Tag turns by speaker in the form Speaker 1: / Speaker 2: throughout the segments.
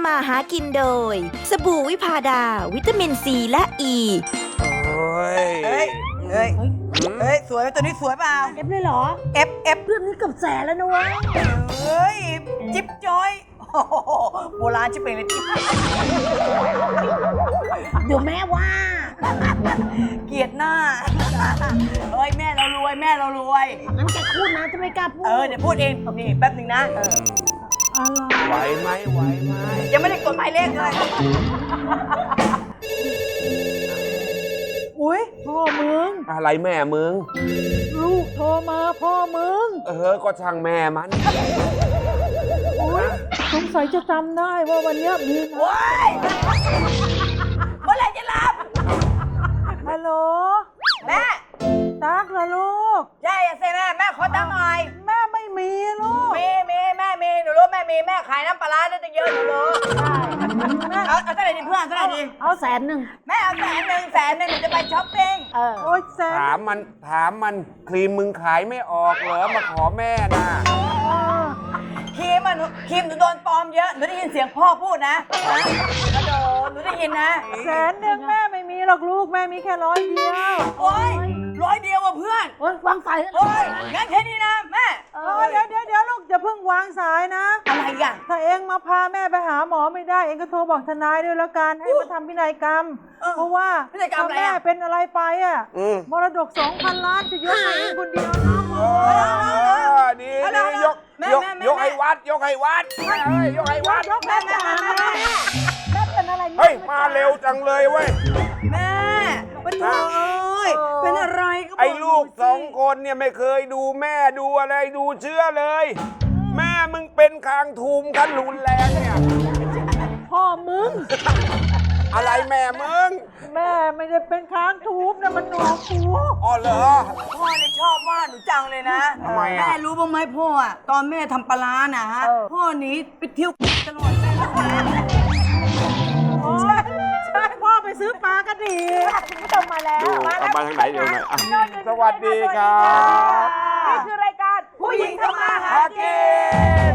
Speaker 1: ำมาหากินโดย สบู่วิพาดา วิตามินซีและอ e. ี
Speaker 2: โอ้ย
Speaker 3: เฮ้ย เฮ้ย เฮ้ย สวยไหมตัวนี้สวยเปล่า
Speaker 4: เอฟเลยเหรอ
Speaker 3: เอฟเอฟ
Speaker 4: เรื่องนี้เกือบแสนแล้วนะเวะ
Speaker 3: เฮ้ย จิ๊บจอยโอ้โหโบราณชิบเป็นเลยจิ๊บ
Speaker 4: เดี๋ยวแม่ว่า
Speaker 3: เกลียดหน้า เฮ้ย แม่เรารวย แม่เรารวย
Speaker 4: งั้นแกพูดนะจะไม่กล้าพูด
Speaker 3: เออ เดี๋ยวพูดเอง นี่แป๊บหนึ่งนะ เออ
Speaker 2: ไหวไหมไหวไหม
Speaker 3: ยังไม่ได้กดหมายเลขเลย อุ้ย
Speaker 4: พ่อมึง
Speaker 2: อะไรแม่มึง
Speaker 4: ลูกโทรมาพ่อมึง
Speaker 2: เออ ก็ช่างแม่มัน
Speaker 4: สงสัยจะจำได้ว่าวันเนี้ยมีนะ
Speaker 3: ว้ายเมื่อไหรจะรับ
Speaker 4: ฮัลโหล
Speaker 3: แม่
Speaker 4: ตักเหรอลูก
Speaker 3: ใช่อะสิแม่ แม่ขอตังค์หน่อย
Speaker 4: แม่ไม่มีลูก
Speaker 3: มีมีแม่ มีหนูรู้แม่มีแม่ขายน้ำปลาร้าได้ตั้งเยอะหนูรู้เอาเอาเท่าไหร่ดีเพื่อนเท่าไหร่ดี
Speaker 4: เอาแสนหนึ่ง
Speaker 3: แม่เอาแสนหนึ่งแสนหนึ่งหนูจะไปช้อปปิ้ง
Speaker 4: เออโอ้ยแสน
Speaker 2: ถามมันถามมันครีมมึงขายไม่ออกเหรอมาขอแม่น่ะ
Speaker 3: ครีมอะหนูครีมหนูโดนปลอมเยอะหนูได้ยินเสียงพ่อพูดนะกระโดด หนูได้ยินนะ
Speaker 4: แสนหนึ่งแม่ไม่มีหรอกลูกแม่มีแค่ร้อยเดียว
Speaker 3: โอ้ยร้อยเดียวว่ะเพื่อน
Speaker 4: โอ้ยวางสายแล้ว
Speaker 3: โอ้ยงั้นแค่นี้นะแม่
Speaker 4: เออเดี๋ยวเดี๋ยวเดี๋ยวลูกอย่าเพิ่งวางสายนะ
Speaker 3: อะไรอะ
Speaker 4: ถ้าเองมาพาแม่ไปหาหมอไม่ได้ เองก็โทรบอกทนายด้วยแล้วกันให้มาทำพินัยกรรม
Speaker 3: เออ
Speaker 4: เพราะว่า
Speaker 3: พินัยกรรม
Speaker 4: ถ้า
Speaker 3: อะไร
Speaker 4: แม่
Speaker 3: อะ
Speaker 4: เป็นอะไรไปอะ
Speaker 2: อืม
Speaker 4: มรดกสองพันล้านจะยกให้เองคนเดียวนะ
Speaker 2: เออดี
Speaker 3: เอา
Speaker 2: ดี
Speaker 3: ละ
Speaker 2: ยก
Speaker 3: แม่
Speaker 2: ยก
Speaker 3: แม่แม่
Speaker 2: ยกให้วัด ยกให้วัดเฮ้ยยกให้วัด
Speaker 4: ยกแม่จ๋าแม่ เป็นอะไร
Speaker 2: เฮ้ย มาเร็วจังเลยเว้ย
Speaker 3: แม่ปะโถเอ้ยเป็นอะไรก็บ
Speaker 2: ไอ้ลูก
Speaker 3: หนู
Speaker 2: สองคนเนี่ยไม่เคยดูแม่ดูอะไรดูเชื่อเลย แม่มึงเป็นคางทูมขั้นรุนแรงเนี่ย
Speaker 4: พ่อมึง
Speaker 2: อะไรแม่มึง
Speaker 4: แม่ไม่ได้เป็นค้างทูบนะมันหนวกหู
Speaker 2: อ๋อเหรอ
Speaker 3: พ่อเนี่ยชอบว่าหนูจังเลยนะ
Speaker 2: ทำไมอะ
Speaker 3: แม่รู้บ้างไหมพ่ออะตอนแม่ทำปลาร้านะฮะ พ่อหนีไปเที่ยวต
Speaker 4: ไปซื้อปลากระดีคุณผู้ชมมาแล้ว
Speaker 2: ดู
Speaker 4: มา
Speaker 2: เอา
Speaker 4: แล้ว
Speaker 2: มาทางไหนเดี๋ยวหน่อยอะสวัสดีครับ
Speaker 4: นี่คือรายการผู้หญิงทำมาหา
Speaker 2: ฮากิน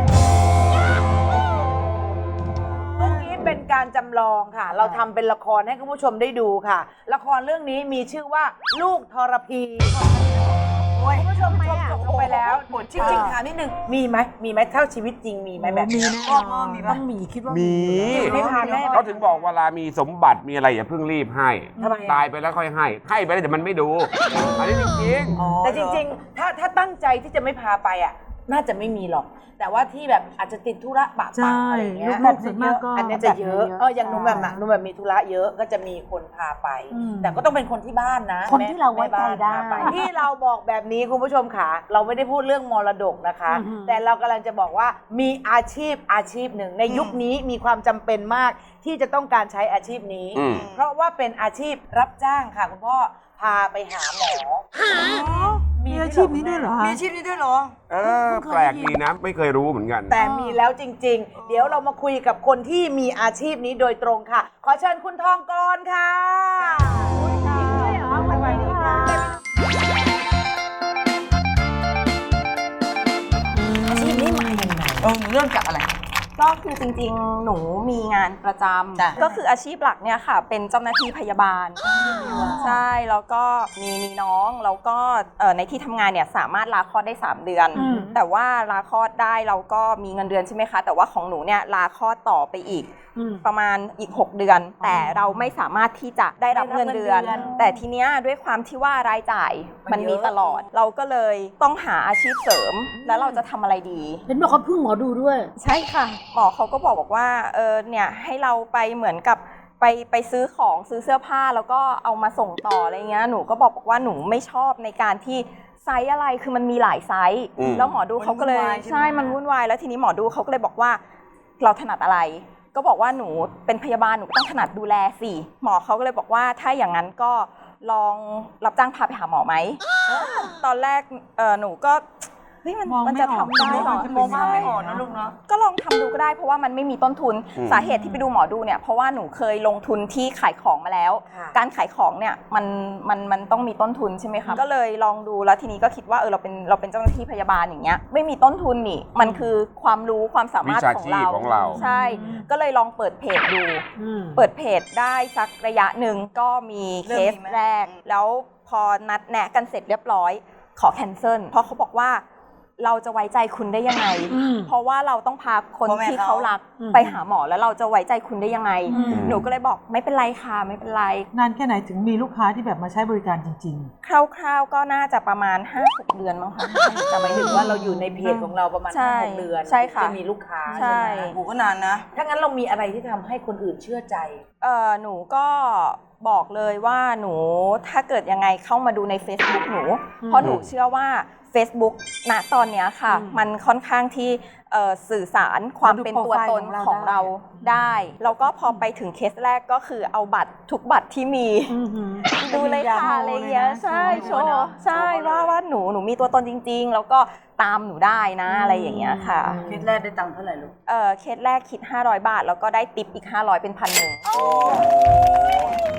Speaker 3: เมื่อกี้เป็นการจำลองค่ะ เราทำเป็นละครให้คุณผู้ชมได้ดูค่ะ ละครเรื่องนี้มีชื่อว่าลูกทรพี โอ้ยคุณผู้ชมจบลงไปแล้วจริงๆถามนิดนึงมีไหมมีไหมเท่าชีวิตจริงมีไหมแบบนี้พ่อพ่อมีปะ
Speaker 4: ต้องมีคิดว่า
Speaker 2: มี
Speaker 3: ไม่พาแม่
Speaker 2: เขาถึงบอกเวลามีสมบัติมีอะไรอย่าเพิ่งรีบให้
Speaker 3: ทำไมอะ
Speaker 2: ตายไปแล้วค่อยให้ให้ไปแล้วแต่มันไม่ดู อันนี้จริง
Speaker 3: แต่จริงๆ ถ้าถ้าตั้งใจที่จะไม่พาไปอะ น่าจะไม่มีหรอก แต่ว่าที่แบบอาจจะติดธุระปะปังอะไรอย่างเงี้ย
Speaker 4: ลูกๆส่วนมากก็
Speaker 3: อันเนี้ยจะเยอะ
Speaker 4: แบบนี้เยอะ
Speaker 3: เอออย่างหนุ่มแบบอะหนุ่มแบบมีธุระเยอะก็จะมีคนพาไป
Speaker 4: อืม
Speaker 3: แต่ก็ต้องเป็นคนที่บ้านนะ
Speaker 4: คนที่เราไว้ใจได้
Speaker 3: แม่บ้านพาปที่เราบอกแบบนี้คุณผู้ชมค่ะ เราไม่ได้พูดเรื่องมรดกนะคะ
Speaker 4: อือฮึ
Speaker 3: แต่เรากำลังจะบอกว่ามีอาชีพอาชีพหนึ่งในยุคนี้มีความจำเป็นมากที่จะต้องการใช้อาชีพนี้
Speaker 2: อืม
Speaker 3: เพราะว่าเป็นอาชีพรับจ้างค่ะคุณพ่อ พาไปหาหมอ
Speaker 4: มีอาชีพนี้ด้วยเหรอ
Speaker 3: มีอาชีพนี้ด้วยเหรอ
Speaker 2: ๆเออแปลกดีนะ ไม่เคยรู้เหมือนกัน
Speaker 3: แต่มีแล้วจริง ๆ เดี๋ยวเรามาคุยกับคนที่มีอาชีพนี้โดยตรงค่ะ ขอเชิญคุณทองกรค่ะสวัสดีค่ะ อาชีพนี้มาอย่างไรเออเริ่มจากอะไร
Speaker 5: ก็คือจริงๆ หนูมีงานประจ
Speaker 3: จ้ะำ
Speaker 5: ก็คืออาชีพหลักเนี่ยค่ะ เป็นเจ้าหน้าที่พยาบาล ใช่แล้วก็มีมีน้องแล้วก็เอ่อในที่ทำงานเนี่ยสามารถลาคลอดได้ 3 เดือน
Speaker 4: อืม
Speaker 5: แต่ว่าลาคลอดได้เราก็มีเงินเดือนใช่ไหมคะ แต่ว่าของหนูเนี่ยลาคลอดต่อไปอีก
Speaker 4: อืม
Speaker 5: ประมาณอีก 6 เดือน แต่เราไม่สามารถที่จะได้รับเงินเดือน
Speaker 3: ได้รับเงินเดือน
Speaker 5: แต่ทีเนี้ยด้วยความที่ว่ารายจ่าย
Speaker 3: มั
Speaker 5: มันน
Speaker 3: เยอะ
Speaker 5: มีตลอด เราก็เลยต้องหาอาชีพเสริม แล้วเราจะทำอะไรดี
Speaker 4: เห็นบอกเขาพึ่งหมอดูด้วย
Speaker 5: ใช่ค่ะ หมอเขาก็บอกบอกว่าเออเนี่ยให้เราไปเหมือนกับ ไปไปซื้อของซื้อเสื้อผ้าแล้วก็เอามาส่งต่ออะไรเงี้ยหนูก็บอกบอกว่าหนูไม่ชอบในการที่ไซส์อะไรคือมันมีหลายไซส์
Speaker 2: อืม
Speaker 5: แล้วหมอดูเขาก็เลย
Speaker 3: มันวุ่นวายใช่ไหม
Speaker 5: ใช่มันวุ่นวายแล้วทีนี้หมอดูเขาก็เลยบอกว่าเราถนัดอะไร ก็บอกว่าหนูเป็นพยาบาลหนูก็ต้องถนัดดูแลสิหมอเขาก็เลยบอกว่าถ้าอย่างนั้นก็ลองรับจ้างพาไปหาหมอไหมตอนแรกเออหนูก็เฮ้ยมัน
Speaker 4: มอง
Speaker 5: มัน
Speaker 4: ไม่
Speaker 5: จะ
Speaker 4: ออก
Speaker 5: ทำได้เหรอ
Speaker 4: มันจะเป็น
Speaker 5: มองภาพไม่
Speaker 4: ยังไง
Speaker 5: ออกนะ
Speaker 4: เนอะ
Speaker 5: ลูกเนาะ ก็ลองทำดูก็ได้เพราะว่ามันไม่มีต้นทุน
Speaker 2: อืม
Speaker 5: สาเหตุที่ไปดูหมอดูเนี่ยเพราะว่าหนูเคยลงทุนที่ขายของมาแล้ว
Speaker 3: ค่ะ
Speaker 5: การขายของเนี่ยมันมันมันต้องมีต้นทุนใช่ไหมคะก็เลยลองดูแล้วทีนี้ก็คิดว่าเออเราเป็นเราเป็นเจ้าหน้าที่พยาบาลอย่างเงี้ยไม่มีต้นทุนนี่มันคือความรู้ความสามารถ
Speaker 2: วิชา
Speaker 5: ของ
Speaker 2: ชีพ
Speaker 5: เรา
Speaker 2: ของเรา
Speaker 5: ใช่ ก็เลยลองเปิดเพจดู
Speaker 4: อืม
Speaker 5: เปิดเพจได้สักระยะหนึ่งก็มีเคสแรก แล้วพอนัดแนะกันเสร็จเรียบร้อย ขอแคนเซิลเพราะเขาบอกว่า เราจะไว้ใจคุณได้ยังไง
Speaker 4: อืม
Speaker 5: เพราะว่าเราต้องพาคน
Speaker 3: พ่อแม่
Speaker 5: ที่เขารัก
Speaker 4: อืม
Speaker 5: ไปหาหมอแล้วเราจะไว้ใจคุณได้ยังไง
Speaker 4: อืม
Speaker 5: หนูก็เลยบอกไม่เป็นไรค่ะไม่เป็นไร
Speaker 4: นานแค่ไหนถึงมีลูกค้าที่แบบมาใช้บริการจริง
Speaker 5: คร่าวๆก็น่าจะประมาณ 5-6 เดือนมั้งคะ
Speaker 3: แต่หมายถึงว่าเราอยู่ในเพจของเราประมาณ
Speaker 5: ใช่
Speaker 3: ห้าหกเดือน
Speaker 5: ใช่ค่ะ
Speaker 3: จะมีลูกค้า
Speaker 5: ใช่
Speaker 3: ใช่ไหมโอ้ก็นานนะ ถ้างั้นเรามีอะไรที่ทำให้คนอื่นเชื่อใจ
Speaker 5: เออหนูก็ บอกเลยว่าหนูถ้าเกิดยังไงเข้ามาดูใน Facebook หนู
Speaker 4: อืม
Speaker 5: เพราะหนูเชื่อว่า Facebook ณตอนเนี้ยค่ะ
Speaker 4: อืม
Speaker 5: มันค่อนข้างที่เอ่อสื่อสารความ
Speaker 4: ดู
Speaker 5: เป็น
Speaker 4: โปร
Speaker 5: ตัว
Speaker 4: ไฟล์
Speaker 5: ตน
Speaker 4: ของเรา
Speaker 5: ของ
Speaker 4: ได้
Speaker 5: เราได้ แล้วก็พอไปถึงเคสแรกก็คือเอาบัตรทุกบัตรที่มี
Speaker 4: ๆอือหือ
Speaker 5: ดูเลยค่ะอะไรเงี้ยใช่โช
Speaker 3: โชว์
Speaker 5: ว์
Speaker 3: เนอะ
Speaker 5: ใช่
Speaker 3: โชว์เลย
Speaker 5: ว่าว่าหนูหนูมีตัวตนจริง ๆ แล้วก็ตามหนูได้นะอะไรอย่างเงี้ยค่ะ
Speaker 3: เคสแรกได้ตังค์เท่าไหร่ลูก
Speaker 5: เอ่อเคสแรกคิด 500 บาท แล้วก็ได้ติปอีก 500 เป็นพันหนึ่ง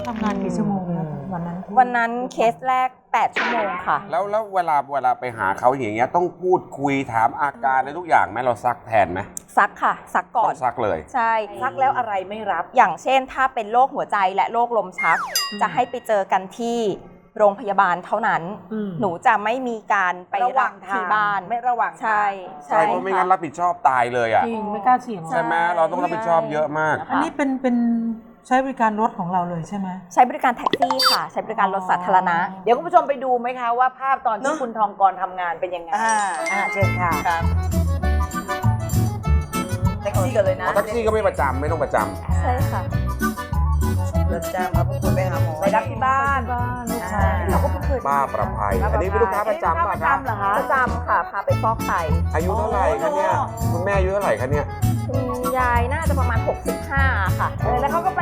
Speaker 4: ทำงานกี่ชั่วโมงนะวันนั้นที่
Speaker 5: วันนั้นเคสแรก 8 ชั่วโมงค่ะ
Speaker 2: แล้วแล้วเวลาเวลาไปหาเขาอย่างเงี้ยต้องพูดคุยถามอาการอะไรทุกอย่างไหมเราซักแทนไหม
Speaker 5: ซักค่ะ ซักก่
Speaker 2: ต้
Speaker 5: อ
Speaker 2: อนงซักเลย
Speaker 5: ใช่
Speaker 3: ซักแล้วอะไรไม่รับ
Speaker 5: อย่างเช่น ถ้าเป็นโรคหัวใจและโรคลมชัก จะให้ไปเจอกันที่โรงพยาบาลเท่านั้น
Speaker 4: อืม
Speaker 5: หนูจะไม่มีการไประ
Speaker 3: ห
Speaker 5: รั
Speaker 3: ว่าง
Speaker 5: บ
Speaker 3: ทาง
Speaker 5: ที่บ้าน
Speaker 3: ไม่ระหว่างทาง
Speaker 5: ใช่
Speaker 2: ใช่เพราะไม่งั้นรับผิดชอบตายเลยอะ
Speaker 4: จริงไม่กล้าเสี่ยง
Speaker 2: ใช่ไหมเราต้องรับผิดชอบเยอะมาก
Speaker 4: อันนี้เป็นเป็น ใช้บริการรถของเราเลยใช่ไหม
Speaker 5: ใช้บริการแท็กซี่ค่ะ ใช้บริการรถสาธารณะ
Speaker 3: เดี๋ยวคุณผู้ชมไปดูไหมคะว่าภาพตอนที่คุณทองกรทำงานเป็นยังไง
Speaker 6: อ่า
Speaker 3: อ่าเชิญค่ะ
Speaker 6: ครับ
Speaker 3: แท็กซี่กันเลยนะ
Speaker 2: แท็กซี่ก็ไม่ประจำไม่ต้องประจำ
Speaker 5: ใช่ค่ะ
Speaker 6: รถจ้างพาผู้ป่วยไปหาหมอ
Speaker 3: ไปรับที่บ้าน
Speaker 4: ลูก
Speaker 3: อ่า
Speaker 4: ชาย
Speaker 3: เราก็ไม่เคย
Speaker 2: ป้าประภัย อันนี้เป็นลูกค้าประจำ
Speaker 3: ลูก
Speaker 2: ป่ะ
Speaker 3: ค้า
Speaker 2: ค
Speaker 3: ป
Speaker 2: รับ
Speaker 3: ระจำเหรอคะ
Speaker 5: ประจำค่ะพาไปฟอกไต
Speaker 2: อายุเท่าไหร่คะเนี่ยคุณแม่อายุเท่าไหร่คะเนี่ย
Speaker 5: คุณยายน่าจะประมาณ 65 ค่ะ
Speaker 3: เออแล้วเขาก็ไป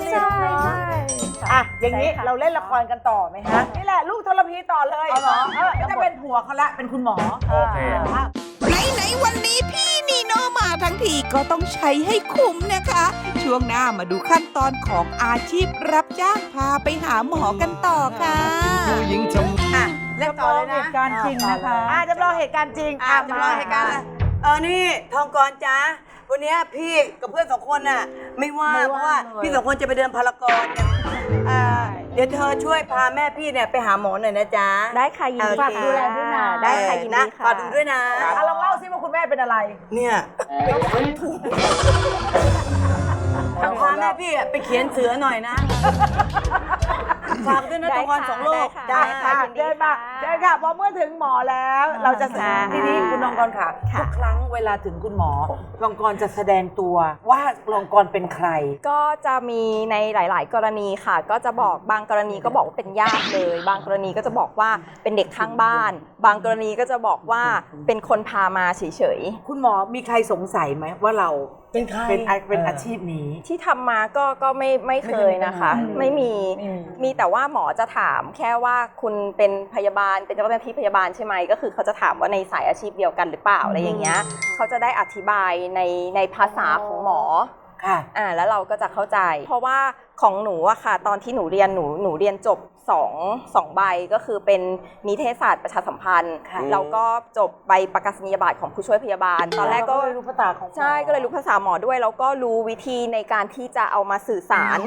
Speaker 3: ด้วยกันคุยกันนุ่มนิ่ม
Speaker 5: ใช่
Speaker 3: เนาะ
Speaker 5: ใช่
Speaker 3: อะอย่างนี้
Speaker 5: ใช่ค่ะ
Speaker 3: เราเล่นละครกันต่อไหมคะนี่แหละลูกทรพีต่อเลย
Speaker 6: เอาเหรอ
Speaker 3: เออจะเป็นผัวเขาละเป็นคุณหมอ
Speaker 2: โอเค
Speaker 3: อะ
Speaker 7: ไหนๆวันนี้พี่นีโนมาทั้งทีก็ต้องใช้ให้คุ้มนะคะ ช่วงหน้ามาดูขั้นตอนของอาชีพรับจ้างพาไปหาหมอกันต่อค่ะ
Speaker 6: อะเล่นต่อเลยนะ
Speaker 4: เหตุการณ์จริงนะคะ
Speaker 3: อะจำลองเหตุการณ์จริง
Speaker 6: อะจำลองเหตุการณ์เลยเออนี่ทองกรจ้า วันเนี้ยพี่กับเพื่อนสองคนน่ะ ไม่ว่างเพราะว่าพี่สองคนจะไปเดินพารากอนกันอ่าเดี๋ยวเธอช่วยพาแม่พี่เนี่ยไปหาหมอหน่อยนะจ๊ะ
Speaker 5: ได้ค่ะยินดี
Speaker 6: ฝากดูแล
Speaker 3: ด้วยนะ
Speaker 5: ได้ค่ะ
Speaker 6: เออ
Speaker 5: ยิน
Speaker 6: นะ
Speaker 5: ดีค่ะ
Speaker 6: ฝากดูด้วยนะ
Speaker 3: อะลองเล่าซิว่าคุณแม่เป็นอะไร
Speaker 6: เนี่ยพาแม่พี่อะไปเขียนเสือหน่อยนะ ฝากด้วยนะ
Speaker 5: ได้
Speaker 6: ทองกร
Speaker 5: ค่ะ
Speaker 6: สองโลก
Speaker 5: ได้
Speaker 6: จ้า
Speaker 5: ค่ะ
Speaker 3: ค่ะ เดินมาเชิญค่ะพอเมื่อถึงหมอแล้ว เราจะแสดง
Speaker 5: ค่ะ
Speaker 3: ทีนี้คุณนองกรค่ะ
Speaker 5: ค่ะ
Speaker 3: ทุกครั้งเวลาถึงคุณหมอรองกรจะแสดงตัวว่ารองกรเป็นใคร
Speaker 5: ก็จะมีในหลาย ๆ กรณีค่ะ ก็จะบอกบางกรณีก็บอกว่าเป็นญาติเลย บางกรณีก็จะบอกว่าเป็นเด็กข้างบ้าน บางกรณีก็จะบอกว่าเป็นคนพามาเฉย
Speaker 3: คุณหมอมีใครสงสัยไหมว่าเรา
Speaker 6: เป็นใคร
Speaker 3: เป็นอาเป็นอาชีพนี้
Speaker 5: ๆที่ทำมาก็ก็ไม่ไม่เคยนะคะ
Speaker 3: ไม่
Speaker 5: ไม่
Speaker 3: มี
Speaker 5: มีมีแต่ว่าหมอจะถามแค่ว่าคุณเป็นพยาบาลเป็นเจ้าหน้าที่พยาบาลใช่ไหมก็คือเขาจะถามว่าในสายอาชีพเดียวกันหรือเปล่าอะไรอย่างเงี้ยเขาจะได้อธิบายในในภาษาของหมอ
Speaker 3: ค่ะ
Speaker 5: อ่าแล้วเราก็จะเข้าใจ เพราะว่าของหนูอะค่ะ ตอนที่หนูเรียนหนูหนูเรียนจบ สองสองใบก็คือเป็นนิเทศศาสตร์ประชาสัมพันธ์
Speaker 3: ค่ะ
Speaker 5: แล้วก็จบใบประกาศนียบัตรของผู้ช่วยพยาบาล ตอนแรกก็
Speaker 3: เลยรู้ภาษาของหมอ
Speaker 5: ใช่ก็เลยรู้ภาษาหมอด้วย แล้วก็รู้วิธีในการที่จะเอามาสื่อสาร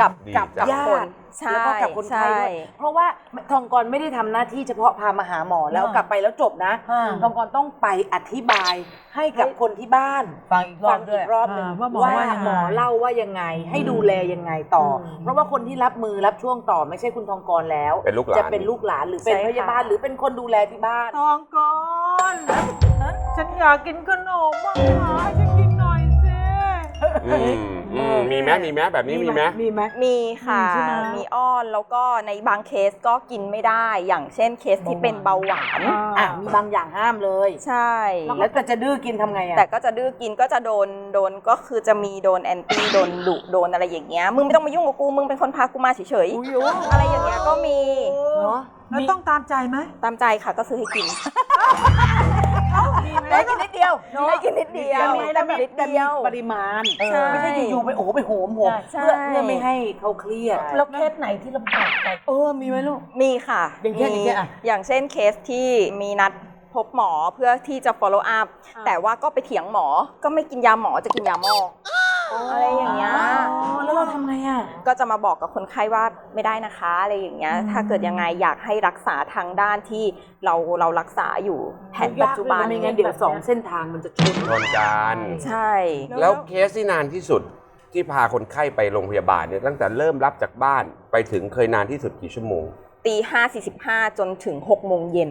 Speaker 5: กับ
Speaker 2: ดี
Speaker 5: กับ
Speaker 2: จัง
Speaker 5: กับ
Speaker 3: ญา
Speaker 5: คน
Speaker 3: ติ
Speaker 5: ใช่
Speaker 3: แล้วก็กับคนไข้ด้วย
Speaker 5: ใช่
Speaker 3: เพราะว่าทองกรไม่ได้ทำหน้าที่เฉพาะพามาหาหมอแล้วกลับไปแล้วจบนะ
Speaker 6: อ่า
Speaker 3: ทองกรต้องไปอธิบายให้กับคนที่บ้าน
Speaker 6: ฟังอีกรอ
Speaker 3: ฟั
Speaker 6: บ
Speaker 3: ง
Speaker 6: ด้
Speaker 3: อี
Speaker 6: วย
Speaker 3: กรอบหนึ่ง
Speaker 4: อ่าว่าหมอ
Speaker 3: ว่า
Speaker 4: ว่ายังไง
Speaker 3: หมอเล่าว่ายังไง ให้ดูแลยังไงต่ออ
Speaker 6: ม
Speaker 3: เพราะว่าคนที่รับมือรับช่วงต่อไม่ใช่คุณทองกรแล้ว
Speaker 2: เป็นลูกหลาน
Speaker 3: จะเป็นลูกหลานหรือเป็น
Speaker 5: ใช่ค่ะ
Speaker 3: พยาบาลหรือเป็นคนดูแลที่บ้าน
Speaker 4: ทองก่อน ฉันอยากกินขนมอะให้ฉันกินหน่อยสิ
Speaker 2: อืมอืมมีไหมมีไหมแบบนี้มีไหม
Speaker 3: มีไหม
Speaker 5: มีค่ะ
Speaker 4: มีใช่ไหม
Speaker 5: มีอ้อนแล้วก็ในบางเคสก็กินไม่ได้ อย่างเช่นเคสที่เป็นเบาหวาน
Speaker 3: อะมีบางอย่างห้ามเลย
Speaker 5: ใช่
Speaker 3: แล้วก็จะดื้อกินทำไงอะ
Speaker 5: แต่ก็จะดื้อกินก็จะโดนโดนก็คือจะมีโดนแอนตี้โดนดุโดนอะไรอย่างเงี้ยมึงไม่ต้องมายุ่งกับกูมึงเป็นคนพากูมาเฉยๆอะไรอย่างเงี้ยก็มี
Speaker 3: เนาะ
Speaker 4: แล้วต้องตามใจไหม
Speaker 5: ตามใจค่ะก็ซื้อให้กิน
Speaker 3: ได้กินนิดเดียว
Speaker 5: ได้กินนิดเดียว
Speaker 3: แต่มีแต่มี
Speaker 5: นิด
Speaker 3: แต่มี
Speaker 5: เดียว
Speaker 3: ปริมาณ
Speaker 5: ใช่
Speaker 3: ไม่ใช่อยู่ๆไปโอ้โหไปโหมโหม
Speaker 5: ใช่
Speaker 3: เพื่อเพื่อไม่ให้เขาเครียด
Speaker 4: แล้วเคสไหนที่ลำบากใจ
Speaker 3: เออมีไหมลูก
Speaker 5: มีค่ะ
Speaker 3: อย่างเช่น
Speaker 5: มี
Speaker 3: อย่างเช่นอะ
Speaker 5: อย่างเช่นเคสที่มีนัดพบหมอเพื่อที่จะ follow up แต่ว่าก็ไปเถียงหมอก็ไม่กินยาหมอจะกินยาหมอ ออะไรอย่างเงี้ย
Speaker 3: แล้วเราทำไงอะ
Speaker 5: ก็จะมาบอกกับคนไข้ว่าไม่ได้นะคะอะไรอย่างเงี้ยถ้าเกิดยังไงอยากให้รักษาทางด้านที่เราเรารักษาอยู่แผนปัจจุบัน
Speaker 3: ไม่งั้นเดี๋ยวสองเส้นทางมันจะชน
Speaker 2: ชนกัน
Speaker 5: ใช่
Speaker 2: แล้วเคสที่นานที่สุดที่พาคนไข้ไปโรงพยาบาลเนี่ยตั้งแต่เริ่มรับจากบ้านไปถึงเคยนานที่สุดกี่ชั่วโมง
Speaker 5: ตีห้าสี่สิบห้าจนถึงหกโมงเย็น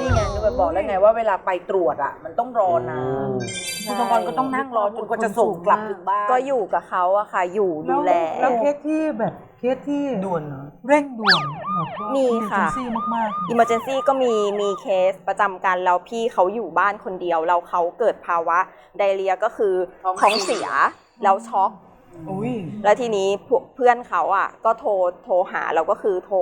Speaker 3: นี่ไงก็บอกแล้วไงว่าเวลาไปตรวจอะ มันต้องรอนานคุณตงกรก็ต้องนั่งรอจนกว่าจะส่งกลับถึงบ้าน
Speaker 5: ก็อยู่กับเขาอะค่ะ อยู่ดูแล
Speaker 4: แล้วเคสที่แบบเคสที่ด่วนเร่งด่วนแบบว่า
Speaker 5: มีค่ะ
Speaker 4: emergency มาก
Speaker 5: Emergency ก็มีมีเคสประจำกันแล้วพี่เขาอยู่บ้านคนเดียวแล้วเขาเกิดภาวะไดเรียก็คือ
Speaker 3: ท้อง
Speaker 5: ท้องเสียแล้วช็อก
Speaker 3: อุ้ย
Speaker 5: แล้วทีนี้พวกเพื่อนเขาอะ ก็โทรโทรหาเราก็คือโทร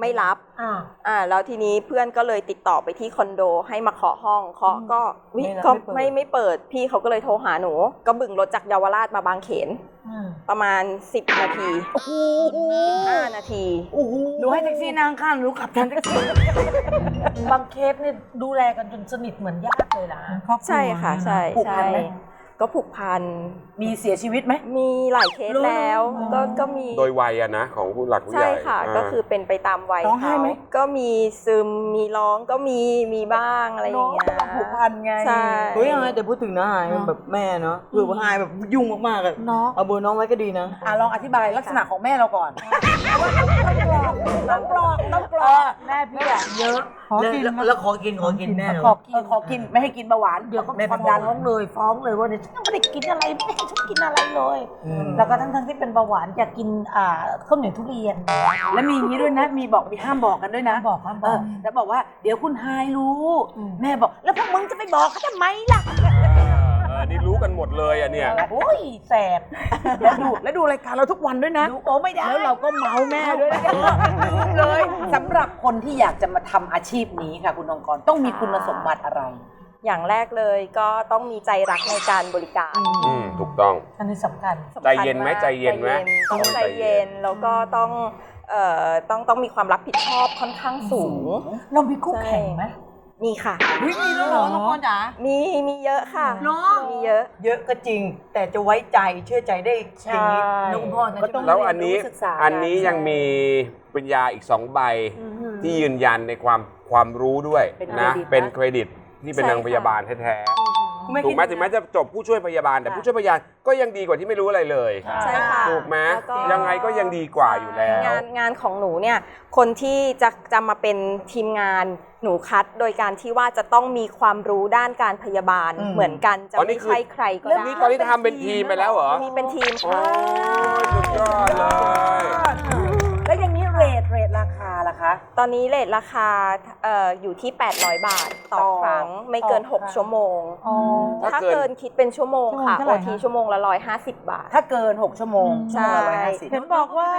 Speaker 5: ไม่รับ
Speaker 4: อ่า
Speaker 5: อ่าแล้วทีนี้เพื่อนก็เลยติดต่อไปที่คอนโดให้มาเคาะห้องเคาะก็วิ
Speaker 3: ไม่รับ
Speaker 5: ก็
Speaker 3: ไม่
Speaker 5: ไม่
Speaker 3: เปิด
Speaker 5: ไม่เปิดพี่เขาก็เลยโทรหาหนู ก็บึงรถจากเยาวราชมาบางเขนประมาณ 10 นาที15นาที
Speaker 3: หนูให้แท็กซี่นั่งข้างหนูขับแทนแท็กซี่
Speaker 4: บางเคสเนี่ยดูแลกันจนสนิทเหมือนญาติเลยนะครอบครัว
Speaker 5: ใช่ค่ะ ใช่
Speaker 3: ผูกพั
Speaker 5: ใช่
Speaker 3: นไหม
Speaker 5: ก็ผูกพัน
Speaker 3: มีเสียชีวิตไหม
Speaker 5: มีหลายเคสแล้วก็ก็มี
Speaker 2: โดยวัยอะนะของผู้หลักผู้ให
Speaker 5: ใช่
Speaker 2: ญ่
Speaker 5: ค่ะาก็คือเป็นไปตามวัย
Speaker 3: ร้องไห้
Speaker 5: เขา
Speaker 3: ไหม
Speaker 5: ก็มีซึมมีร้องก็มีมีบ้างอะไรอย่างเงี้ย
Speaker 3: ผูกพันไง
Speaker 5: ใช่
Speaker 6: เฮ้ยยังไงแต่พูดถึงนะหายแบบแม่เนาะคือว่าหายแบบยุ่งมากๆอะ
Speaker 4: เนาะ
Speaker 6: เอาเบอร์น้องไว้ก็ดีนะ
Speaker 3: อะลองอธิบายลักษณะของแม่เราก่อน ต้องกรอกต้องกรอกแม่พี่อะเยอะ
Speaker 4: ขอกิน
Speaker 6: แล้วแล้วขอกินขอกินแม่เหรอ
Speaker 4: ขอกิ
Speaker 3: เอนอขอกินไม่ให้กินเบาหวาน
Speaker 4: เดี๋ยวก็
Speaker 3: แม่
Speaker 4: ความ
Speaker 3: ฟ้
Speaker 4: ดั
Speaker 3: อนง
Speaker 4: ร้องเลยฟ้องเลยว่าเนี่ยฉันยังไม่ได้กินอะไรไม่ให้ฉันกินอะไรเลยแล้วก็ทั้งทั้งๆที่เป็นเบาหวานอยากกินอ่าข้าวเหนียวทุเรียน
Speaker 3: แล้วมีอย่างนี้ด้วยนะ มีบอกมีห้ามบอกกันด้วยนะ
Speaker 4: บอกห้ามบอก
Speaker 3: เออแล้วบอกว่าเดี๋ยวคุณไฮายรู้
Speaker 4: อืม
Speaker 3: แม่บอก แล้วพวกมึงจะไปบอกเขาทำไมล่ะ
Speaker 2: เออนี่รู้กันหมดเลยอะเนี่ย
Speaker 4: โอ้ยแสบ
Speaker 3: แล้วดูแล้วดูรายการเราทุกวันด้วยนะ
Speaker 4: ดูโอ้ไม่ได้
Speaker 3: แล้วเราก็เมาแม่ด้วยนะเลยสำหรับคนที่อยากจะมาทำอาชีพนี้ค่ะคุณองกรต้องมีคุณสมบัติอะไร
Speaker 5: อย่างแรกเลยก็ต้องมีใจรักในการบริการ
Speaker 2: อืมถูกต้อง
Speaker 4: อันนี้สำคัญ
Speaker 5: สำคัญ
Speaker 2: ใจเย็นไหมา
Speaker 5: ก
Speaker 2: ใจเย็นไหม
Speaker 5: ต้องใจเย็นแล้วก็ต้องเอ่อต้องต้องมีความรับผิดชอบค่อนข้างสูง
Speaker 4: เรามีคู่แข่งไหม
Speaker 5: มีค่ะ
Speaker 6: มีแล้วเหรอน้องกรจ๋า
Speaker 5: มีมีเยอะค่ะ
Speaker 6: เนอะ
Speaker 5: มีเยอะ
Speaker 6: เยอะก็จริง แต่จะไว้ใจเชื่อใจได้อย่างนี้
Speaker 4: ใช่
Speaker 6: น้องพ่อนะ
Speaker 3: ก็ต้อง
Speaker 2: แล้วอันนี้
Speaker 3: เรียนรู้ศึกษา
Speaker 2: อันนี้ยังมีปริญญาอีกสองใบที่ยืนยันในความความรู้ด้วย
Speaker 3: เป็น
Speaker 2: นะ
Speaker 3: เครดิตนะ
Speaker 2: เป็นเครดิตที่เป็น
Speaker 5: ใช่
Speaker 2: นาง
Speaker 5: ค่ะ
Speaker 2: พยาบาลแท้ๆ ถูกไหมถึงแม้จะจบผู้ช่วยพยาบาลแต่ผู้ช่วยพยาบาลก็ยังดีกว่าที่ไม่รู้อะไรเลย
Speaker 5: ใช่ค่ะ
Speaker 2: ถูกไหม
Speaker 5: แล้วก็
Speaker 2: ยังไงก็ยังดีกว่าอยู่แล้ว
Speaker 5: งานงานของหนูเนี่ยคนที่จะจะมาเป็นทีมงานหนูคัด โดยการที่ว่าจะต้องมีความรู้ด้านการพยาบาลเหมือนกันจะ
Speaker 2: อ๋อนี่
Speaker 5: ไม่
Speaker 2: คือ
Speaker 5: ใช่ใครก็
Speaker 2: เรื่อง
Speaker 5: ได้
Speaker 2: นี้ตอนนี้ทำเป็นทีมไปแล้วเหรอ
Speaker 5: มีเป็นทีม
Speaker 2: โอ้
Speaker 5: ค่ะ
Speaker 2: ยสุดยอดเลย
Speaker 3: แล้วอย่างนี้เรทเรทราคา ล่ะคะ
Speaker 5: ตอนนี้เลทราคาเอ่ออยู่ที่ 800 บาทต่อ
Speaker 3: ต่อ
Speaker 5: ครั้งไม่เกิน
Speaker 3: ต่อครั้ง
Speaker 5: 6 ชั่วโมง
Speaker 4: อ๋อ
Speaker 5: ถ้าเกินคิดเป็นชั่วโมงค่ะ
Speaker 4: ชั่ว
Speaker 5: โอ
Speaker 4: โมงเท่าไหร่
Speaker 5: ที
Speaker 4: คะ
Speaker 5: ชั่วโมงละ 150 บาท
Speaker 3: ถ้าเกิน 6 ชั่วโมง
Speaker 5: ใช่
Speaker 3: ชั่วโมงละร้อยห้าสิบ
Speaker 4: เห็นบอกว่า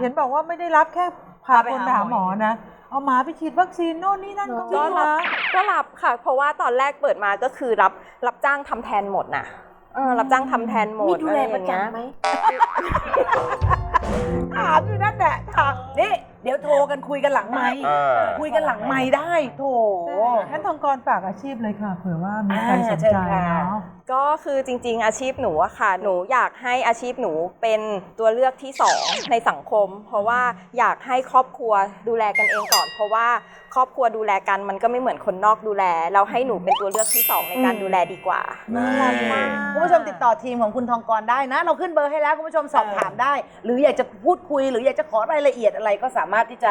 Speaker 4: เห็นบอกว่าไม่ได้รับแค่พาคนไปหาหมอนะเอาหมาไปฉีดวัคซีนโน่นนี่นั่นก็
Speaker 5: ก็
Speaker 4: มี
Speaker 5: รับ
Speaker 4: นะ
Speaker 5: ก็รับค่ะ เพราะว่าตอนแรกเปิดมาก็คือรับรับจ้างทำแทนหมดน่ะเออรับจ้างทำแทนหม
Speaker 3: มี
Speaker 5: ด
Speaker 3: ดู
Speaker 5: อะ
Speaker 3: แล
Speaker 5: ไรอ
Speaker 3: ประ
Speaker 5: ย่างเงี้ย
Speaker 3: จำไหม ถามอยู่นั่นแหละถามนี่ เดี๋ยวโทรกันคุยกันหลังไมค์
Speaker 2: เออ
Speaker 3: คุยกันหลังไมค์ได้โถ
Speaker 4: งั้นทองกรฝากอาชีพเลยค่ะ เผื่อว่ามีใคร
Speaker 3: อ่า
Speaker 4: สน
Speaker 3: เชิญ
Speaker 4: ใจ
Speaker 3: ค่ะ
Speaker 4: เนาะ
Speaker 5: ก็คือจริง ๆ อาชีพหนูอะค่ะ หนูอยากให้อาชีพหนูเป็นตัวเลือกที่สองในสังคม เพราะว่าอยากให้ครอบครัวดูแลกันเองก่อน เพราะว่าครอบครัวดูแลกันมันก็ไม่เหมือนคนนอกดูแล เราให้หนูเป็นตัวเลือกที่สองในการดูแลดีกว่า
Speaker 3: คุณผู้ชมติดต่อทีมของคุณทองกรได้นะ เราขึ้นเบอร์ให้แล้วคุณผู้ชมสอบถามได้ หรืออยากจะพูดคุย หรืออยากจะขอรายละเอียดอะไรก็สามารถที่จะ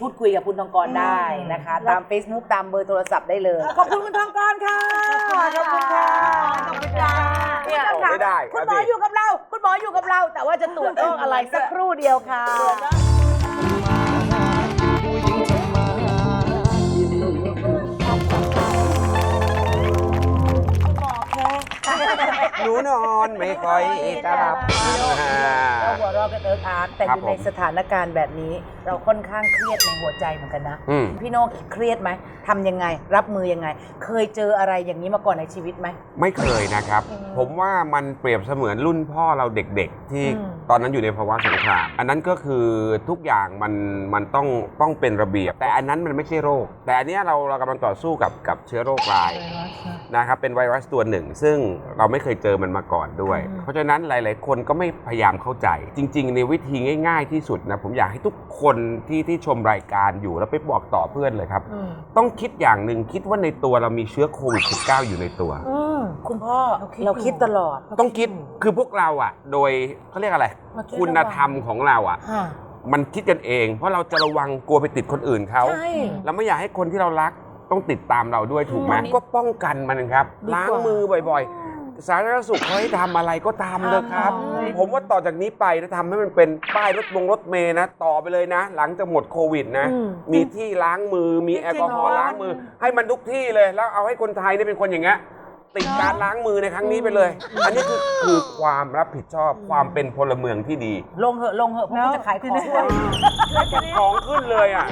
Speaker 3: พูดคุยกับคุณทองกรได้นะคะ ตาม Facebook ตามเบอร์โทรศัพท์ได้เลย ขอบคุณคุณทองกรค่ะ ขอบคุณค่ะขอบคุณค่ะเนี่ย
Speaker 2: โอ้ไม่ได้
Speaker 3: คุณ
Speaker 2: ครับ
Speaker 3: หมอ
Speaker 2: พี่
Speaker 3: อยู่กับเรา คุณหมออยู่กับเรา แต่ว่าจะตรวจโรคอะไรสักครู่เดียวค่ะ หมอคะ
Speaker 2: หนูนอนไม่ค่อยจะหลับ
Speaker 3: เราหัวเราะกันเอิร์กอาร์กแต่
Speaker 2: ครั
Speaker 3: อบยู่ใน
Speaker 2: ผม
Speaker 3: สถานการณ์แบบนี้ เราค่อนข้างเครียดในหัวใจเหมือนกันนะ
Speaker 2: อืม
Speaker 3: พี่โน่เครียดไหมทำยังไง รับมือยังไง เคยเจออะไรอย่างนี้มาก่อนในชีวิตไหม
Speaker 2: ไม่เคยนะครับผมว่ามันเปรียบเสมือนรุ่นพ่อเราเด็กๆ ที่
Speaker 3: อืม
Speaker 2: ตอนนั้นอยู่ในภาวะสงครามอันนั้นก็คือทุกอย่างมันมันต้องต้องเป็นระเบียบ แต่อันนั้นมันไม่ใช่โรค แต่อันเนี้ยเราเรากำลังต่อสู้กับกับเชื้อโรครายนะครับเป็นไวรัสตัวหนึ่ง ซึ่งเราไม่เคยเจอมันมาก่อนด้วย เพราะฉะนั้นหลาย ๆ คนก็ไม่พยายามเข้าใจ จริง ๆ ในวิธีง่าย ๆ ที่สุดนะผมอยากให้ทุกคนที่ที่ชมรายการอยู่แล้วไปบอกต่อเพื่อนเลยครับ ต้องคิดอย่างหนึ่งคิดว่าในตัวเรามีเชื้อโควิด -19 อยู่ในตัว
Speaker 3: อืมคุณพ่อเราคิดตลอด
Speaker 2: ต้องคิดคือพวกเราอะ โดยเขาเรียกอะไร
Speaker 3: มาคิด
Speaker 2: คุณธรรมของเราอะ
Speaker 3: ค่ะ
Speaker 2: มันคิดกันเอง เพราะเราจะระวังกลัวไปติดคนอื่นเขา
Speaker 3: ใช่
Speaker 2: เราไม่อยากให้คนที่เรารักต้องติดตามเราด้วยถูกไหม
Speaker 3: อืม
Speaker 2: ก็ป้องกันมันครับ
Speaker 3: ดีกว่า
Speaker 2: ล้างมือบ่อยๆ สาธารณสุขเขาให้ทำอะไรก็ทำเลยครับ
Speaker 3: ทำเลย
Speaker 2: ผมว่าต่อจากนี้ไปนะทำให้มันเป็นป้ายรถมงรถเมย์นะ ต่อไปเลยนะ หลังจากหมดโควิดนะ มีที่ล้างมือมีแอลกอฮอล์ล้างมือ ให้มันทุกที่เลยแล้วเอาให้คนไทยเนี่ยเป็นคนอย่างเงี้ยติดการล้างมือในครั้งนี้ไปเลย อันนี้คือคือความรับผิดชอบความเป็นพลเมืองที่ดี
Speaker 3: ลงเหอะลงเหอะเพราะเขาจะขายของด้วย
Speaker 2: ของขึ้นเลยอะ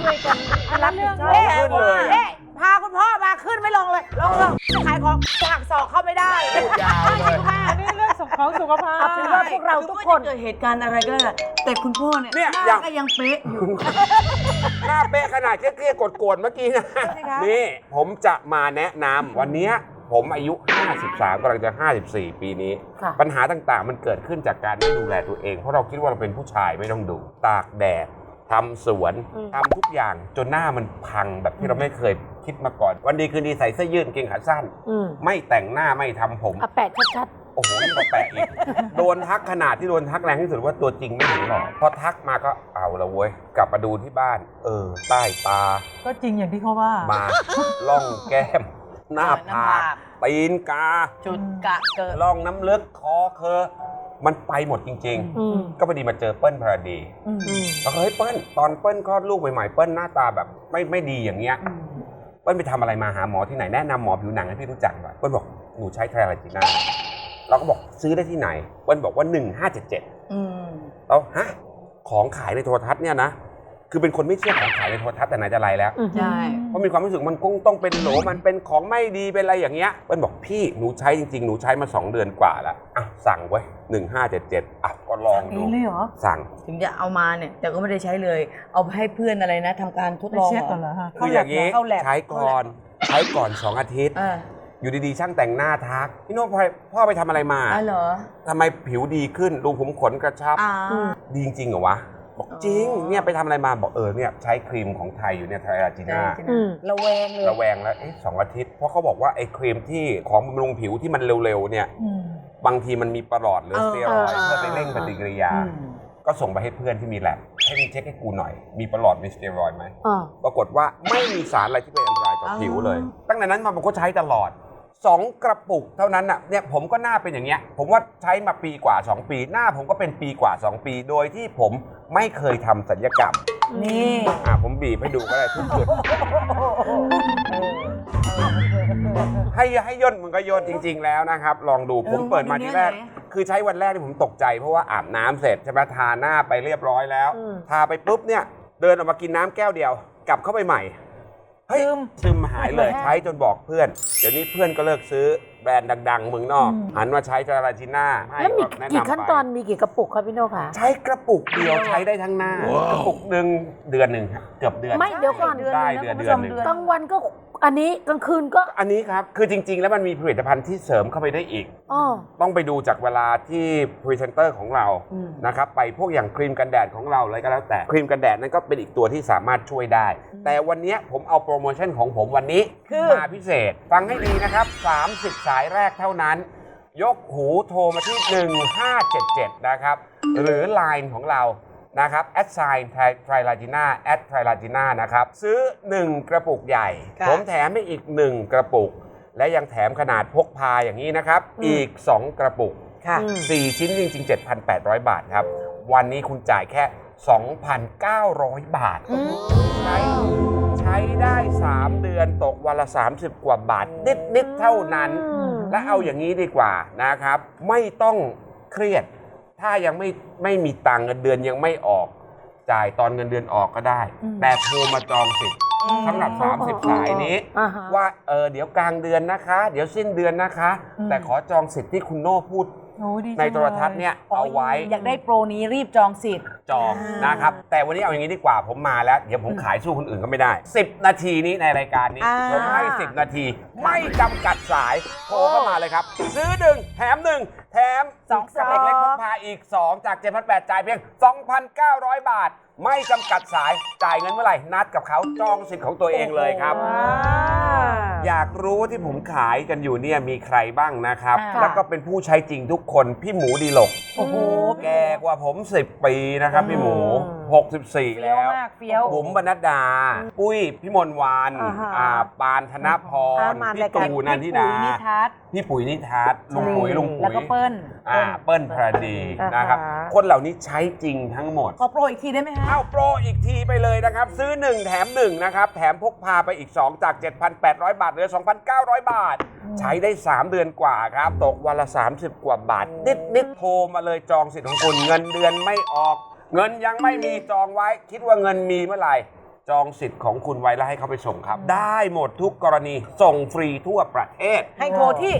Speaker 3: รับผิดชอบ
Speaker 2: เอ๊ะขึ้นเลย
Speaker 3: เอ๊ะ พาคุณพ่อมาขึ้นไม่ลงเลย ลงเถอะจะขายของจะหักศอกเข้าไม่ได้
Speaker 2: ยาวเลย
Speaker 3: อันนี้เรื่องของสุขภาพถือว่าพวกเราทุกคน
Speaker 6: เกิดเหตุการณ์อะไรก็ได้แต่คุณพ่อเนี่ย
Speaker 2: เนี่ย
Speaker 6: ห
Speaker 2: อย่าง
Speaker 6: น้าก็ยังเป๊ะอยู่
Speaker 2: หน้าเป๊ะขนาดเครียดๆโกรธๆเมื่อกี้นะนี่ผมจะมาแนะนำวันเนี้ยผมอายุ 53กำลังจะ 54 ปีนี้
Speaker 3: ค่ะ
Speaker 2: ปัญหาต่างๆ มันเกิดขึ้นจากการไม่ดูแลตัวเอง เพราะเราคิดว่าเราเป็นผู้ชายไม่ต้องดู ตากแดด ทำสวนทำทุกอย่างจนหน้ามันพังแบบที่เราไม่เคยคิดมาก่อน วันดีคืนดีใส่เสื้อยืดกางเกงขาสั้น
Speaker 3: อืม
Speaker 2: ไม่แต่งหน้าไม่ทำผม
Speaker 3: อะแปะชัด
Speaker 2: โอ้โหยิ่งกว่าแปะอีก โดนทักขนาดที่โดนทักแรงที่สุดว่าตัวจริงไม่เห็นหรอกพอทักมาก็เอาละเว้ย กลับมาดูที่บ้าน เออ ใต้ตา
Speaker 4: ก็จริงอย่างที่เขาว่า
Speaker 2: มาล่องแก้ม หน้าผากตีนกา
Speaker 3: ๆจุดกะเกิด
Speaker 2: ล่องน้ำลึกคอเคอ มันไปหมดจริง
Speaker 3: อืม
Speaker 2: ๆ ก็พอดีมาเจอเปิ้ลพาราดี
Speaker 3: อืม
Speaker 2: แล้วก็เฮ้ยเปิ้ลตอนเปิ้ลคลอดลูกใหม่ๆเปิ้ลหน้าตาแบบไม่ไม่ดีอย่างเงี้ยเปิ้ลไปทำอะไรมาหาหมอที่ไหนแนะนำหมอผิวหนังให้พี่รู้จักหน่อยเปิ้ลบอกหนูใช้ไทรลาจีน่าเราก็บอกซื้อได้ที่ไหนเปิ้ลบอกว่า 1577
Speaker 3: อืม
Speaker 2: เราฮะของขายในโทรทัศน์เนี่ยนะ คือเป็นคนไม่เชื่อของขายในโทรทัศน์แต่ไหนจะไรแล้ว
Speaker 6: ใช่
Speaker 2: เพราะมีความรู้สึกมันคงต้องเป็นโหลมันเป็นของไม่ดีเป็นอะไรอย่างเงี้ยเปิ้ลบอกพี่หนูใช้จริงๆ หนูใช้มา 2 เดือนกว่าแล้วอะสั่งไว้1577อะก็ลองดู
Speaker 4: เองเลยเหรอ
Speaker 2: สั่ง
Speaker 6: ถึงจะเอามาเนี่ย แต่ก็ไม่ได้ใช้เลย เอาไปให้เพื่อนอะไรนะทำการทด
Speaker 4: ไป
Speaker 6: ลอง
Speaker 4: เช็คก่อนเหรอฮะ
Speaker 2: คืออย่างนี้
Speaker 3: เข้าแลบ
Speaker 2: ใช้ก่อนใช้ก่อน 2 อาทิตย์
Speaker 6: อ่า
Speaker 2: อยู่ดีๆช่างแต่งหน้าทักพี่โน้ตพ่อพ่อไปทำอะไรมา
Speaker 6: อ๋อเหรอ
Speaker 2: ทำไมผิวดีขึ้นรูขุมขนกระชับ
Speaker 6: อ่า
Speaker 2: ดีจริงๆเหรอวะ บอกจริงเนี่ยไปทำอะไรมาบอกเออเนี่ยใช้ครีมของไทยอยู่เนี่ยไทรราจีน่า
Speaker 3: อืมระแวงเลย
Speaker 2: ระแวงแล้วเอ๊ะสองอาทิตย์เพราะเขาบอกว่าไอ้ครีมที่ของบำรุงผิวที่มันเร็วๆเนี่ย
Speaker 4: อืม
Speaker 2: บางทีมันมีประหลอดหรือ
Speaker 6: เออ
Speaker 2: สเตียรอยด์
Speaker 3: เออ
Speaker 2: เพื่อไปเร่งปฏิกิริยาก็ส่งไปให้เพื่อนที่มีแลบให้มึงเช็คให้กูหน่อย มีประหลอดมีสเตียรอยด์ไหม
Speaker 3: อ่า
Speaker 2: ปรากฏว่าไม่มีสารอะไรที่เป็นอันตรายต่อผิวเลย ตั้งแต่นั้นมาผมก็ใช้ตลอด 2กระปุกเท่านั้นน่ะเนี่ยผมก็หน้าเป็นอย่างเงี้ย ผมว่าใช้มาปีกว่า 2 ปี หน้าผมก็เป็นปีกว่า 2 ปี โดยที่ผมไม่เคยทำศัลยกรรม
Speaker 3: นี่
Speaker 2: อะผมบีบให้ดูก็ได้ทุกจุด ให้ให้ย่นมันก็ย่นจริง ๆ แล้วนะครับ ลองดูผมเปิดมาทีแรก คือใช้วันแรกที่ผมตกใจ เพราะว่าอาบน้ำเสร็จใช่ไหมทาหน้าไปเรียบร้อยแล้ว
Speaker 3: อืม
Speaker 2: ทาไปปุ๊บเนี่ย เดินออกมากินน้ำแก้วเดียว กลับเข้าไปใหม่ เฮ้ยซึมหายเลย ใช้จนบอกเพื่อน เดี๋ยวนี้เพื่อนก็เลิกซื้อ แบรนด์ดัง ๆ เมืองนอกหันมาใช้จาราจิน่าให้
Speaker 3: แล้วมี
Speaker 2: แะำ
Speaker 3: กี่ขั้นตอน
Speaker 2: ไป
Speaker 3: มีกี่กระปุกครับพี่โน่คะ
Speaker 2: ใช้กระปุกเดียวใช้ได้ทั้งหน้ากระปุกหนึ่งเดือนหนึ่งครับเกือบเดือน
Speaker 3: ไม่เดี๋ยวก่อน
Speaker 2: ได้เดือนเดือนหนึ่ง
Speaker 3: กลางวันก็อันนี้กลางคืนก็
Speaker 2: อันนี้ครับ คือจริง ๆ แล้วมันมีผลิตภัณฑ์ที่เสริมเข้าไปได้อีก
Speaker 3: อ๋อ
Speaker 2: ต้องไปดูจากเวลาที่พรีเซนเตอร์ของเรา
Speaker 3: อืม
Speaker 2: นะครับไปพวกอย่างครีมกันแดดของเราอะไรก็แล้วแต่ครีมกันแดดนั่นก็เป็นอีกตัวที่สามารถช่วยได้ แต่วันนี้ผมเอาโปรโมชั่นของผมวันนี้มาพิเศษ ฟังให้ดีนะครับ 30 สายแรกเท่านั้น ยกหูโทรมาที่ 1577 นะครับ หรือ Line ของเรานะครับแอดไซน์ไทรลาจิน่าแอดไทรลาจิน่านะครับ ซื้อ 1 กระปุกใหญ่
Speaker 6: ค่ะ
Speaker 2: ผมแถมให้อีก 1 กระปุก และยังแถมขนาดพกพาอย่างนี้นะครับ อีก 2 กระปุก
Speaker 6: ค่ะ
Speaker 2: 4ชิ้นจริงๆ 7,800 บาทครับ วันนี้คุณจ่ายแค่ 2,900 บาท ใช้ใช้ได้ 3 เดือนตกวันละ 30 กว่าบาท นิด ๆ เท่านั้นและ และเอาอย่างนี้ดีกว่านะครับ ไม่ต้องเครียด ถ้ายังไม่ไม่มีตังค์เงินเดือนยังไม่ออก จ่ายตอนเงินเดือนออกก็ได้ แต่โทรมาจองสิทธิ์สำหรับ 30 สายนี้
Speaker 3: อ่าฮะ
Speaker 2: ว่าเออเดี๋ยวกลางเดือนนะคะ เดี๋ยวสิ้นเดือนนะคะ แต่ขอจองสิทธิ์ที่คุณโน่พูด
Speaker 4: โอ้ดี
Speaker 2: ในโทรทัศน์เนี่ยเอาไว้
Speaker 3: อยากได้โปรนี้รีบจองสิทธิ์
Speaker 2: จองนะครับ แต่วันนี้เอาอย่างนี้ดีกว่าผมมาแล้ว เดี๋ยวผมขายสู้คนอื่นก็ไม่ได้ 10 นาทีนี้ในรายการนี้
Speaker 3: อ่า
Speaker 2: ผมให้ 10 นาที ไม่จำกัดสายโทรเข้ามาเลยครับ ซื้อหนึ่งแถมหนึ่งแถม
Speaker 3: สอง
Speaker 2: กระติกเล็กพกพาอีก 2 จาก7,800จ่ายเพียง 2,900 บาท ไม่จำกัดสายจ่ายเงินเมื่อไหร่ นัดกับเขาจองสิทธิ์ของตัวเองเลยครับอยากรู้ว่าที่ผมขายกันอยู่เนี่ยมีใครบ้างนะครับ
Speaker 3: ค่ะ
Speaker 2: แล้วก็เป็นผู้ใช้จริงทุกคนพี่หมูดีหลก
Speaker 3: โอ้โห
Speaker 2: แก่กว่าผม 10 ปีนะครับพี่หมู64
Speaker 3: เฟี้ย
Speaker 2: แล้วว
Speaker 3: มากเฟี้ยว
Speaker 2: บุ๋มบรรณดา ปุ้ยพี่มนต์วาน
Speaker 3: อ่าฮะ
Speaker 2: อ่าปานธนพร
Speaker 3: อ่ามา
Speaker 2: พี่
Speaker 3: รายการ
Speaker 2: ตู่นันทิดา
Speaker 3: พี่ปุ๋ยนิทัศน์
Speaker 2: พี่ปุ๋ยนิทัศน์ลุงปุ๋ยลุงปุ๋ย
Speaker 3: แล้วก็เปิ้ล
Speaker 2: อ่าเปิ้ลพระดี
Speaker 3: อ่าฮะ
Speaker 2: นะครับ คนเหล่านี้ใช้จริงทั้งหมด
Speaker 3: ขอโปรอีกทีได้ไหมฮะ
Speaker 2: เอาโปรอีกทีไปเลยนะครับ ซื้อ 1 แถม 1 นะครับ แถมพกพาไปอีก 2 จาก 7,800 บาท เหลือ 2,900 บาท ใช้ได้ 3 เดือนกว่าครับ ตกวันละ 30 กว่าบาท นิดนิดๆโทรมาเลยจองสิทธิ์ของคุณเงินเดือนไม่ออก เงินยังไม่มีจองไว้ คิดว่าเงินมีเมื่อไหร่ จองสิทธิ์ของคุณไว้แล้วให้เขาไปส่งครับ ได้หมดทุกกรณีส่งฟรีทั่วประเทศ
Speaker 3: ให้โทรที่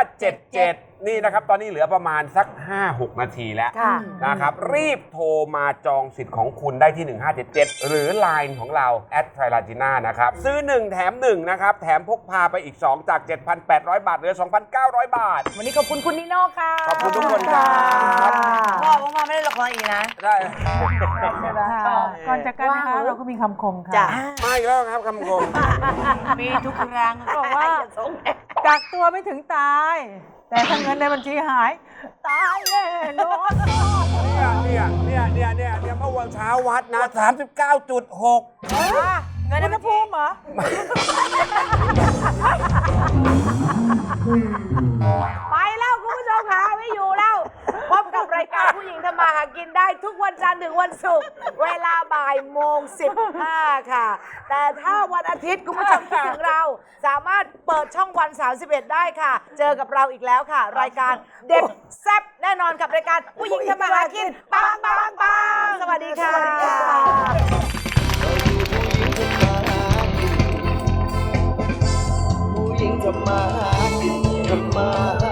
Speaker 2: 1577 นี่นะครับตอนนี้เหลือประมาณสัก 5-6 นาทีแล้ว
Speaker 3: ค่ะ
Speaker 2: นะครับ รีบโทรมาจองสิทธิ์ของคุณได้ที่ 1577 หรือ Line ของเราแอดไทร a จิน่านะครับ ซื้อ 1 แถม 1 นะครับ แถมพกพาไปอีก 2 จาก 7,800 บาท เหลือ 2,900 บาท
Speaker 3: วันนี้ขอบคุณคุณนิโน่ค่ะ
Speaker 2: ขอบคุณทุกคนครับ
Speaker 6: พ่อผมมาไม่ได้ละครอีกนะ
Speaker 2: ได้
Speaker 4: ก่อนจากกันนะคะเราก็มีคำคมค่ะ
Speaker 6: จ้ะ
Speaker 2: มาอีกแล้วครับคำคม
Speaker 3: มีทุกครั้ง
Speaker 4: บอกว่า กักตัวไม่ถึงตาย แต่ถ้าเงินในบัญชีหาย ตายแน่นอน
Speaker 2: เนี่ยเนี่ยเนี่ยเนี่ยเนี่ยเมื่อวันเช้าวัดนะ 39.6
Speaker 3: เงินในบัญชี
Speaker 4: เหรอ
Speaker 3: ไปแล้วคุณผู้ชมค่ะไม่อยู่แล้ว พบกับรายการผู้หญิงทำมาหากินได้ทุกวันจันทร์ถึงวันศุกร์เวลาบ่ายโมงสิบห้าค่ะ แต่ถ้าวันอาทิตย์คุณผู้ชมคิดถึงเรา สามารถเปิดช่องวัน 31 ได้ค่ะ เจอกับเราอีกแล้วค่ะ รายการเด็ดแซ่บแน่นอนกับรายการผู้หญิงทำมาหากินปังปังปังสวัสดีค่ะ
Speaker 8: ผู้หญิงทำมาหากินทำมา